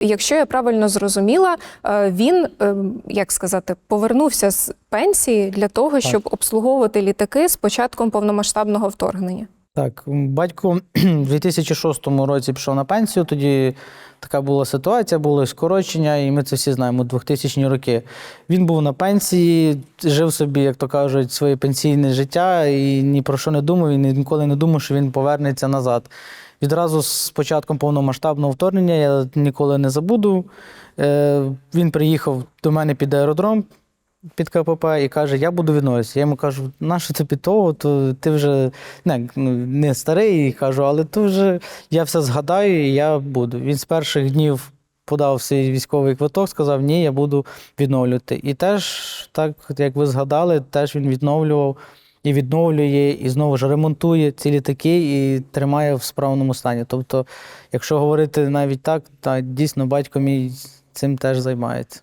Якщо я правильно зрозуміла, е, він е, як сказати, повернувся з пенсії для того, щоб обслуговувати літаки з початком повномасштабного вторгнення. Так, батько в 2006 році пішов на пенсію. Тоді така була ситуація, було скорочення, і ми це всі знаємо. 2000 роки. Він був на пенсії, жив собі, як то кажуть, своє пенсійне життя і ні про що не думав, і ніколи не думав, що він повернеться назад. Відразу з початком повномасштабного вторгнення я ніколи не забуду. Е, Він приїхав до мене під аеродром під КПП і каже: Я буду відновлюватися. Я йому кажу, нащо це під того? То ти вже не, ну, не старий, кажу, але то вже я все згадаю і я буду. Він з перших днів подав свій військовий квиток, сказав, ні, я буду відновлювати. І теж, так як ви згадали, теж він відновлював і відновлює, і знову ж ремонтує ці літаки і тримає в справному стані. Тобто, якщо говорити навіть так, та дійсно батько мій цим теж займається.